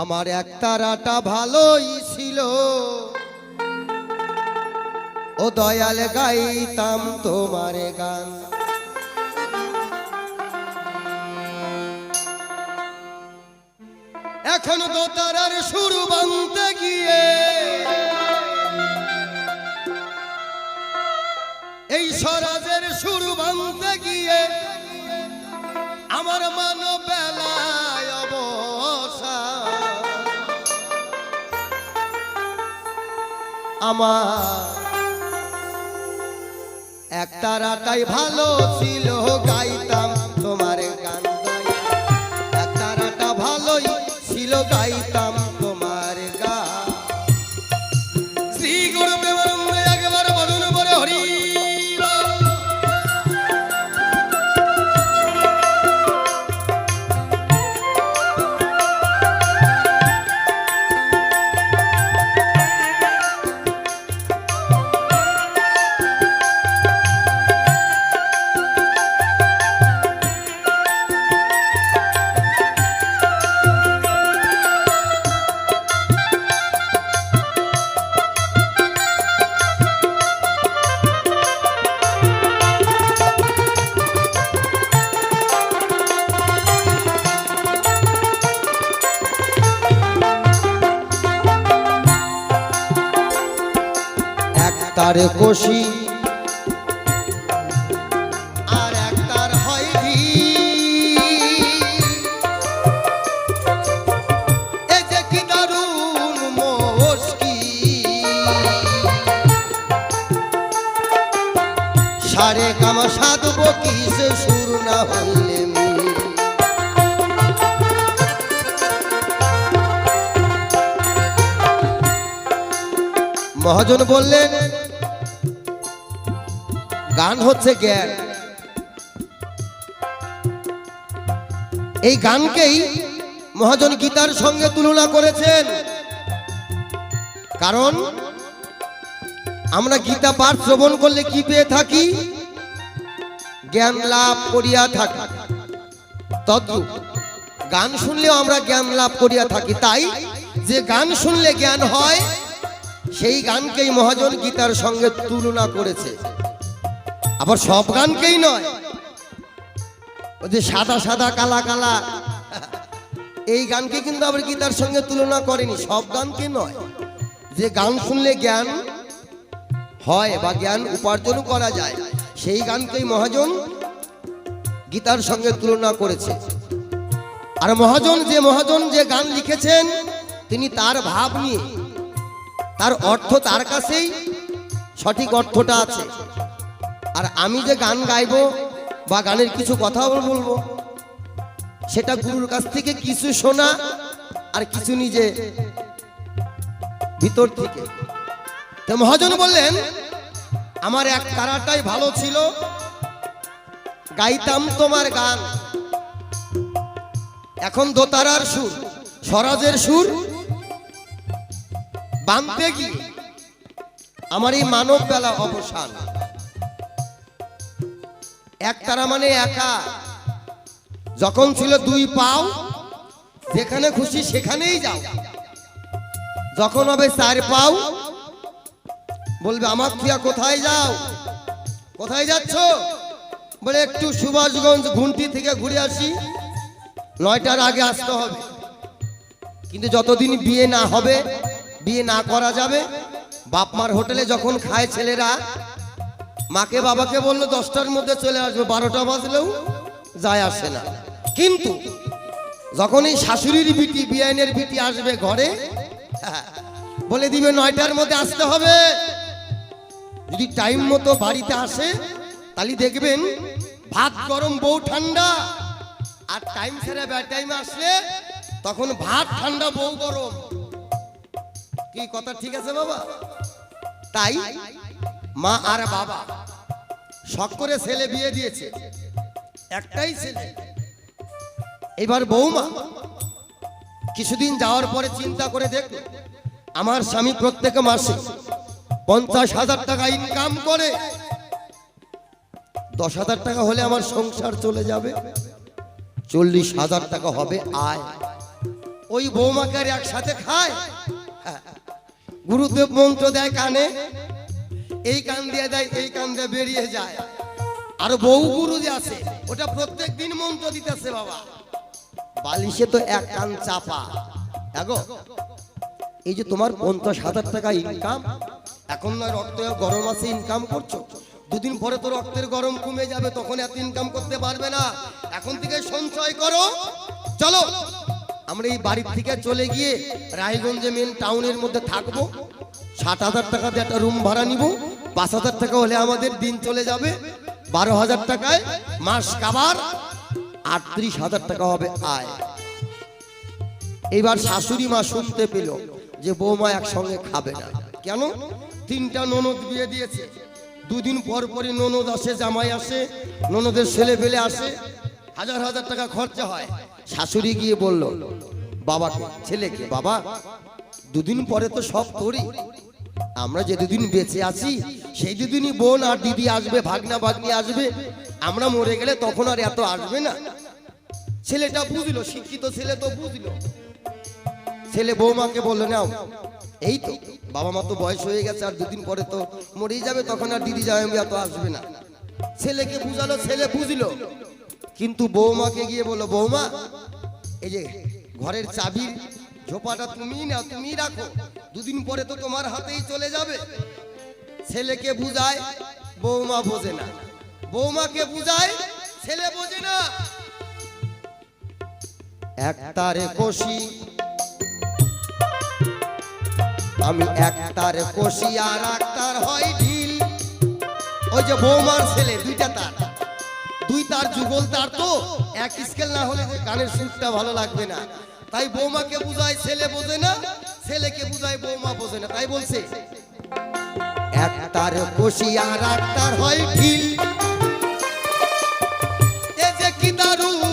আমার এক তারাটা ভালোই ছিল। ও দয়াল গাইতাম তোমার গান। এখন তো তারার শুরু বানতে গিয়ে এই স্বরাজের শুরু বানতে গিয়ে আমার মান আমার। একটা তারাটাই ভালো ছিল গাইতাম তোমার গান একটা এক তারাটা ভালোই ছিল গাইতাম কামা সাধব কিসে, সুর না হইলে মহাজন বললেন, গান হচ্ছে জ্ঞান। এই গানকেই মহাজন গীতার সঙ্গে তুলনা করেছেন। কারণ আমরা গীতা পাঠ শ্রবণ করলে কি পেয়ে থাকি? জ্ঞান লাভ করিয়া থাকি। তদ্রূপ, গান শুনলেও আমরা জ্ঞান লাভ করিয়া থাকি। তাই যে গান শুনলে জ্ঞান হয়, সেই গানকেই মহাজন গীতার সঙ্গে তুলনা করেছে। আবার সব গানকেই নয়, ওই যে সাদা সাদা কালা কালা। এই গানকে কিন্তু আবার গীতার সঙ্গে তুলনা করেনি, সব গানকে নয়। যে গান শুনলে জ্ঞান হয় বা জ্ঞান উপার্জন করা যায়, সেই গানকেই মহাজন গীতার সঙ্গে তুলনা করেছে। আর মহাজন যে মহাজন যে গান লিখেছেন, তিনি তার ভাব নিয়ে, তার অর্থ তার কাছেই সঠিক অর্থটা আছে। আর আমি যে গান গাইবো বা গানের কিছু কথা বলব, সেটা গুরুর কাছ থেকে কিছু শোনা আর কিছু নিজে ভিতর থেকে। তো মহাজন বললেন, আমার এক তারাটাই ভালো ছিল গাইতাম তোমার গান। এখন দোতারার সুর, স্বরাজের সুর। বাঁধতে গিয়ে আমার এই মানব বেলা অবসান। এক তারা মানে একা। যখন ছিল দুই পাও, যেখানে খুশি সেখানেই যাও। যখন হবে চার পাও, বলবে আমার প্রিয়া কোথায় যাও? কোথায় যাচ্ছ? বলে, একটু সুভাষগঞ্জ ঘুমটি থেকে ঘুরে আসি। নয়টার আগে আসতে হবে। কিন্তু যতদিন বিয়ে না হবে, বিয়ে না করা যাবে, বাপ মার হোটেলে যখন খায় ছেলেরা, মাকে বাবাকে বলল, দশটার মধ্যে চলে আসবে, বারোটা বাজলেও যায় আসে না। কিন্তু যখন এই শাশুড়ির বিটি বিআইনের বিটি আসবে ঘরে, বলে দিবে, নয়টার মধ্যে আসতে হবে। যদি টাইম মতো বাড়িতে আসে, তাহলে দেখবেন ভাত গরম, বউ ঠান্ডা, আর টাইম ছেড়ে ব্যাড টাইমে আসলে তখন ভাত ঠান্ডা, বউ গরম। কি কথা ঠিক আছে বাবা? তাই মা আর বাবা শখ করে ছেলে বিয়ে দিয়েছে, একটাই ছেলে। এবার বৌমা কিছুদিন যাওয়ার পরে চিন্তা করে দেখল, আমার স্বামী প্রত্যেক মাসে পঞ্চাশ হাজার টাকা ইনকাম করে। দশ হাজার টাকা হলে আমার সংসার চলে যাবে। চল্লিশ হাজার টাকা হবে আয়। ওই বৌমাকে আর একসাথে খায়। হ্যাঁ। গুরুদেব মন্ত্র দেয় কানে, এই কান দিয়ে দেয়, এই কান দিয়ে বেরিয়ে যায়। আর বউ গুরু যে আছে, ওটা প্রত্যেক দিন মন্ত্র দিতেছে বাবা। বালিশে তো এক কান চাপা। দেখো, এই যে তোমার পঞ্চাশ হাজার টাকা ইনকাম এখন নয় রক্ত গরম আছে ইনকাম করছ? দুদিন পরে তো রক্তের গরম কমে যাবে, তখন এত ইনকাম করতে পারবে না। এখন থেকে সঞ্চয় করো। চলো, আমরা এই বাড়ির থেকে চলে গিয়ে রায়গঞ্জে মেন টাউনের মধ্যে থাকব। ষাট হাজার টাকা দিয়ে একটা রুম ভাড়া নিব। পাঁচ হাজার টাকা হলে আমাদের দিন চলে যাবে। বারো হাজার টাকায় মাস কাবার আটত্রিশ হাজার টাকা হবে আয়। এইবার শাশুড়ি মা শুনতে পেল যে বৌমা একসঙ্গে খাবে না। কেন? তিনটা ননদ বিয়ে দিয়েছে। দুদিন পর পরই ননদ আসে, জামাই আসে, ননদের ছেলে পেলে আসে, হাজার হাজার টাকা খরচা হয়। শাশুড়ি গিয়ে বলল, বাবাকে, ছেলেকে, বাবা, দুদিন পরে তো সব তোরই। আমরা যে দুদিন বেঁচে আছি সেই দুদিনই বোন আর দিদি আসবে, ভাগনা ভাগ্নি আসবে। আমরা মরে গেলে তখন আর এত আসবে না। ছেলেটা বুঝলো, শিক্ষিত ছেলে তো বুঝলো। ছেলে বৌমাকে বলল, নাও এই তো বাবা মা তো বয়স হয়ে গেছে আর দুদিন পরে তো মরেই যাবে, তখন আর দিদি যাবে এত আসবে না। ছেলেকে বুঝালো, ছেলে বুঝলো। কিন্তু বৌমাকে গিয়ে বলল, বৌমা, এই যে ঘরের চাবির ঝোপাটা তুমি না তুমি রাখো, দুদিন পরে তো তোমার হাতেই চলে যাবে। ছেলেকে বুঝায়, বৌমা বোঝে না। বৌমাকে বুঝায়, ছেলে বোঝে না। একটারে কষি আমি একটার কষি আর একটার হয় ঢিল। ওই যে বৌমার ছেলে, দুইটা তার। দুই তার যুগল তার তো, এক স্কেল না হলে গানের সুরটা ভালো লাগবে না। তাই বৌমাকে বুঝায় ছেলে বোঝে না, ছেলেকে বুঝায় বৌমা বোঝে না। তাই বলছে একটার কষি আর একটার হয় ঢিল। এ যে কি দারুণ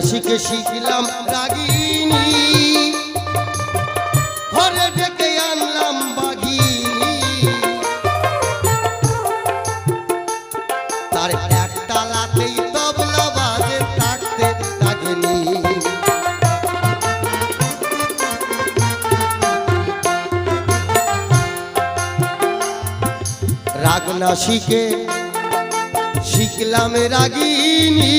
শিখে শিখলাম রাগিনী। ঘরে ডেকে আনলাম বাগিনী। তার একটা লাতেই তবলা বাজে থাকতে থাকেনি রাগনা শিখে শিখলাম রাগিনী।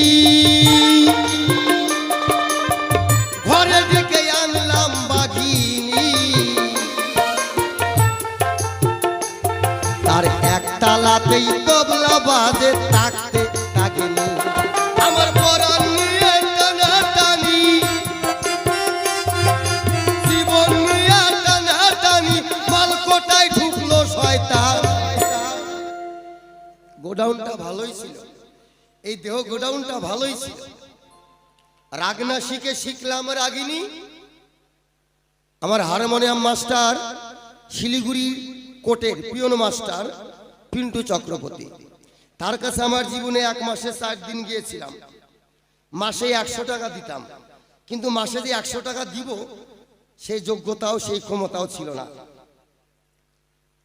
লাতেই তবলা বাজে থাকতে গোডাউনটা ভালোই ছিল। এই দেহ গোডাউনটা ভালোই ছিল। রাগনা শিখে শিখলাম রাগিনী। আমার হারমোনিয়াম মাস্টার, শিলিগুড়ি কোটের পিয়ন মাস্টার পিন্টু চক্রবর্তী। তার কাছে আমার জীবনে এক মাসে চার দিন গিয়েছিলাম। মাসে একশো টাকা দিতাম। কিন্তু মাসে যে একশো টাকা দিব, সেই যোগ্যতাও, সেই ক্ষমতাও ছিল না।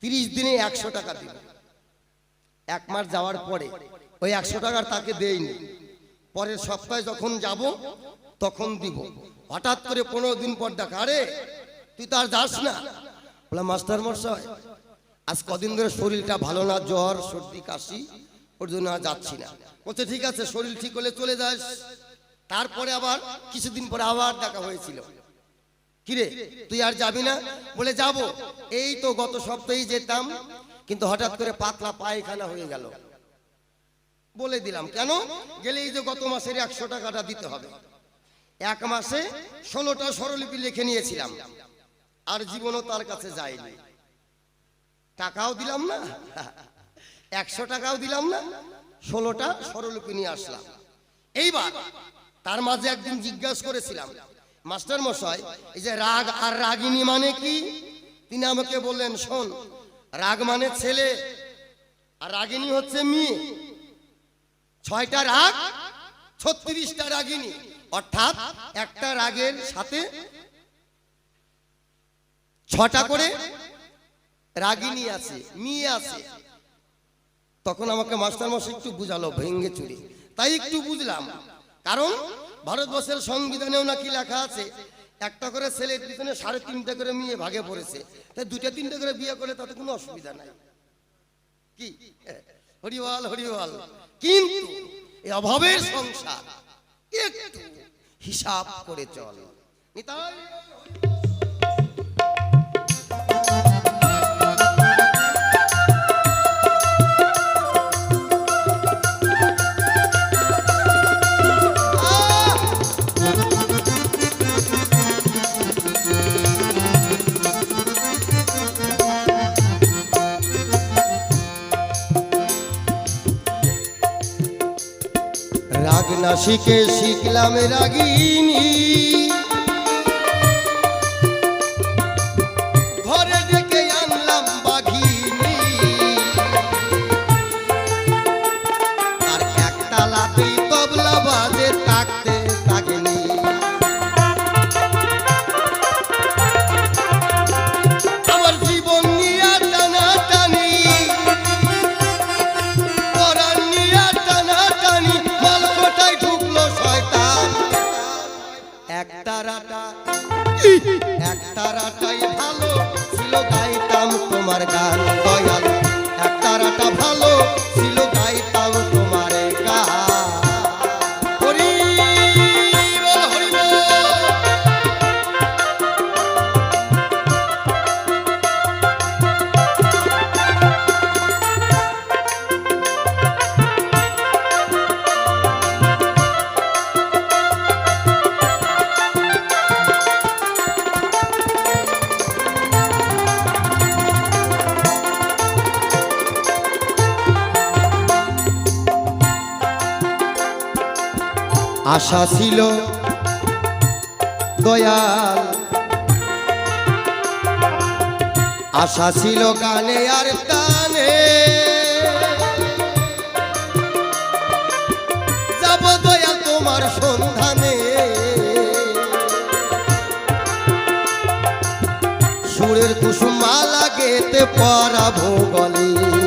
তিরিশ দিনে একশো টাকা দিব এক মাস যাওয়ার পরে ওই একশো টাকার তাকে দেয়নি পরের সপ্তাহে যখন যাব, তখন দিব। হঠাৎ করে পনেরো দিন পর ডাকা আরে, তুই তো আর যাস না? বলে মাস্টার মশাই আজ কদিন ধরে শরীরটা ভালো না, জ্বর, সর্দি, কাশি, ওর জন্য আর যাচ্ছি না। বলছে, ঠিক আছে, শরীর ঠিক হলে চলে যাস। তারপরে আবার, কিছুদিন পরে আবার দেখা হয়েছিল। কিরে, তুই আর যাবি না? বলে, যাব। এই তো গত সপ্তাহেই যেতাম, কিন্তু হঠাৎ করে পাতলা পায়খানা হয়ে গেল। বলে দিলাম, কেন? গেলে এই যে গত মাসের একশো টাকাটা দিতে হবে। এক মাসে ষোলোটা স্বরলিপি লিখে নিয়েছিলাম, আর জীবনও তার কাছে যায়নি। টাকাও দিলাম না, একশো টাকাও দিলাম না, ষোলোটা স্বরলিপি নিয়ে আসলাম। এইবার তার মাঝে একদিন জিজ্ঞাসা করেছিলাম, মাস্টার মশাই, এই যে রাগ আর রাগিনী মানে কি? তিনি আমাকে বললেন, শোন, রাগ মানে ছেলে আর রাগিনী হচ্ছে মেয়ে। ছয়টা রাগ, ছত্রিশটা রাগিনী, অর্থাৎ একটা রাগের সাথে ছটা করে রাগিনী আছে, মেয়ে আছে। তখন আমাকে মাস্টার মশাই একটু বুঝালো, ভেঙ্গে চুরি। তাই একটু বুঝলাম। কারণ ভারতবর্ষের সংবিধানেও নাকি লেখা আছে, একটা করে ছেলের পিছনে সাড়ে তিনটা করে মেয়ে ভাগে পড়েছে। তাই দুটা তিনটা করে বিয়ে করে তাতে কোনো অসুবিধা নাই। কি? হরিবল হরিবল কিন্তু এই অভাবের সংসার একটু হিসাব করে চল। নিতাই। শিখে শিখলাম রাগিনী। গান দয়াল একটা রাটা ভালো আশা ছিল দয়াল। আশা ছিল কানে আর টানে। যাব দয়াল তোমার সন্ধানে। সুরের কুসুম মালা গেতে পরাবো গলে।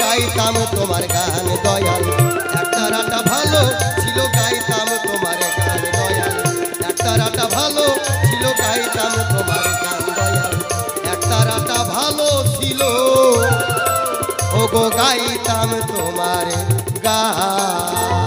গাইতাম তোমার গান দয়াল। একটা রাটা ভালো ছিল, গাইতাম তোমার গান দয়াল। একটা রাটা ভালো ছিল, গাইতাম তোমার গান দয়াল। একটা রাটা ভালো ছিল ও গো গাইতাম তোমার গান।